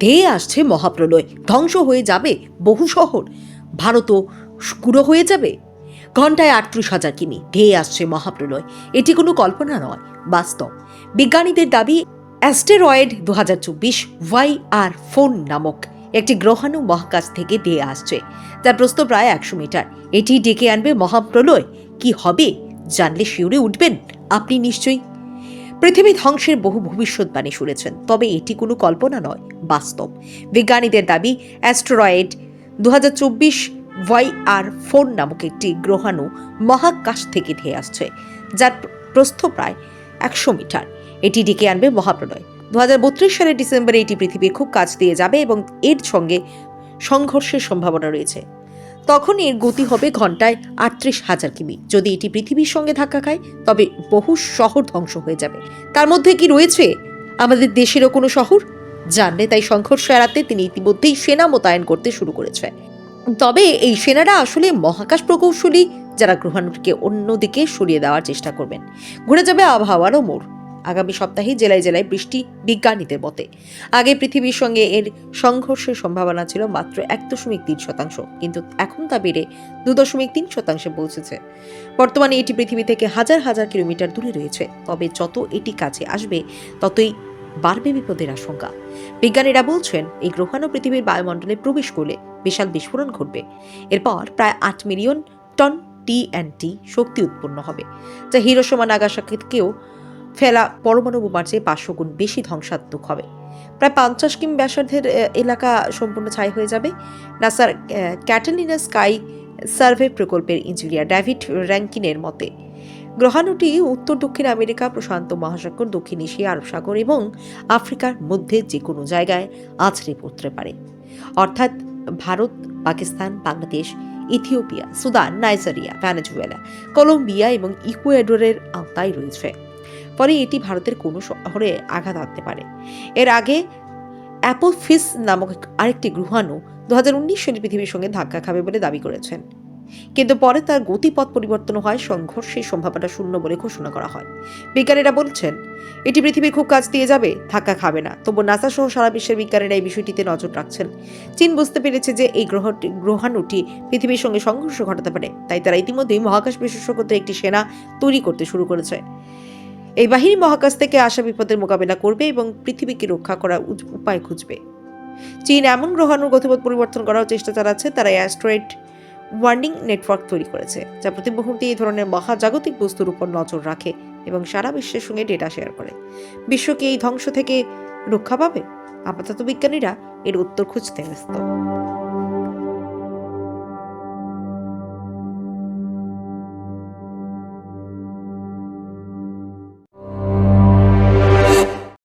ধেয়ে আসছে মহাপ্রলয়। ধ্বংস হয়ে যাবে বহু শহর। ভারতও কুড়ো হয়ে যাবে। ঘন্টায় আটত্রিশ হাজার কিমি ধেয়ে আসছে মহাপ্রলয়। এটি কোনো কল্পনা নয়, বাস্তব। বিজ্ঞানীদের দাবি, অ্যাস্টেরয়েড দু হাজার চব্বিশ ওয়াই আর ফোন নামক একটি গ্রহাণু মহাকাশ থেকে ধেয়ে আসছে। তার প্রস্থ প্রায় একশো মিটার। এটি ডেকে আনবে মহাপ্রলয়। কি হবে? জানলে শিউরে উঠবেন। আপনি নিশ্চয়ই পৃথিবী ধ্বংসের বহু ভবিষ্যৎবাণী শুনেছেন, তবে এটি কোনো কল্পনা নয়, বাস্তব। বিজ্ঞানীদের দাবি, অ্যাস্ট্রয়েড দু হাজার চব্বিশ ওয়াই আর ফোর নামক একটি গ্রহাণু মহাকাশ থেকে ধেয়ে আসছে, যার প্রস্থ প্রায় একশো মিটার। এটি ডেকে আনবে মহাপ্রলয়। দু সালের ডিসেম্বরে এটি পৃথিবীর খুব কাছ দিয়ে যাবে এবং এর সঙ্গে সংঘর্ষের সম্ভাবনা রয়েছে। তখন এর গতি হবে ঘন্টায় আটত্রিশ হাজার কিমি। যদি এটি পৃথিবীর সঙ্গে ধাক্কা খায়, তবে বহু শহর ধ্বংস হয়ে যাবে। তার মধ্যে কি রয়েছে? আমাদের দেশেরও কোনো শহর? জানলে তাই সংঘর্ষ এড়াতে তিনি ইতিমধ্যেই সেনা মোতায়েন করতে শুরু করেছে। তবে এই সেনারা আসলে মহাকাশ প্রকৌশলী যারা গ্রহাণুটিকে অন্যদিকে সরিয়ে দেওয়ার চেষ্টা করবেন। ঘুরে যাবে আবহাওয়ারও মোড় আগামী সপ্তাহে জেলায় জেলায় বৃষ্টি বিজ্ঞানীদের মতে। আগে পৃথিবীর সঙ্গে এর সংঘর্ষের সম্ভাবনা ছিল মাত্র এক দশমিক তিন শতাংশ, কিন্তু এখন তা বেড়ে দু দশমিক তিন শতাংশে পৌঁছেছে। বর্তমানে এটি পৃথিবী থেকে হাজার হাজার কিলোমিটার দূরে রয়েছে, তবে যত এটি কাছে আসবে, ততই বাড়বে বিপদের আশঙ্কা। বিজ্ঞানীরা বলছেন, এই গ্রহাণু পৃথিবীর বায়ুমণ্ডলে প্রবেশ করলে বিশাল বিস্ফোরণ ঘটবে। এরপর প্রায় আট মিলিয়ন টন টিএনটি শক্তি উৎপন্ন হবে, যা হিরোসীমা নাগাসাকিকেও ফেলা পরমাণু বোমার চেয়ে পাঁচশো গুণ বেশি ধ্বংসাত্মক হবে। প্রায় পঞ্চাশ কিম ব্যাসার্ধের এলাকা সম্পূর্ণ ছাই হয়ে যাবে। নাসার ক্যাটালিনা স্কাই সার্ভে প্রকল্পের ইঞ্জিনিয়ার ডেভিড র্যাঙ্কিনের মতে, গ্রহাণুটি উত্তর দক্ষিণ আমেরিকা, প্রশান্ত মহাসাগর, দক্ষিণ এশিয়া, আরব সাগর এবং আফ্রিকার মধ্যে যে কোনো জায়গায় আছড়ে পড়তে পারে। অর্থাৎ Bharat, Pakistan, Bangladesh, Ethiopia, Sudan, Nigeria, Venezuela, Colombia এবং ইকুয়েডরের আওতায় রয়েছে। ফলে এটি ভারতের কোনো শহরে আঘাত আনতে পারে। এর আগে অ্যাপোফিস নামক আরেকটি গ্রহাণু দু হাজার উনিশ সালে পৃথিবীর সঙ্গে ধাক্কা খাবে বলে দাবি করেছেন। কিন্তু পরে তার গতিপথ পরিবর্তন হয়, সংঘর্ষের সম্ভাবনা শূন্য বলে ঘোষণা করা হয়। বিজ্ঞানীরা বলছেন, এটি পৃথিবীর খুব কাছ দিয়ে যাবে, ধাক্কা খাবে না। তবু নাসা সহ সারা বিশ্বের বিজ্ঞানীরা এই বিষয়টিতে নজর রাখছেন। চীন বুঝতে পেরেছে যে এই গ্রহটি গ্রহাণুটি পৃথিবীর সঙ্গে সংঘর্ষ ঘটাতে পারে, তাই তারা ইতিমধ্যেই মহাকাশ বিশেষজ্ঞদের একটি সেনা তৈরি করতে শুরু করেছে। এই বাহিনী মহাকাশ থেকে আসা বিপদের মোকাবেলা করবে এবং পৃথিবীকে রক্ষা করার উপায় খুঁজবে। চীন এমন গ্রহাণুর গতিপথ পরিবর্তন করার চেষ্টা চালাচ্ছে তারা অ্যাস্ট্রয়েড ওয়ার্নিং নেটওয়ার্ক তৈরি করেছে, যা প্রতি মুহূর্তে এই ধরনের মহাজাগতিক বস্তুর উপর নজর রাখে এবং সারা বিশ্বের সঙ্গে ডেটা শেয়ার করে। বিশ্বকে এই ধ্বংস থেকে রক্ষা পাবে? আপাতত বিজ্ঞানীরা এর উত্তর খুঁজতে ব্যস্ত।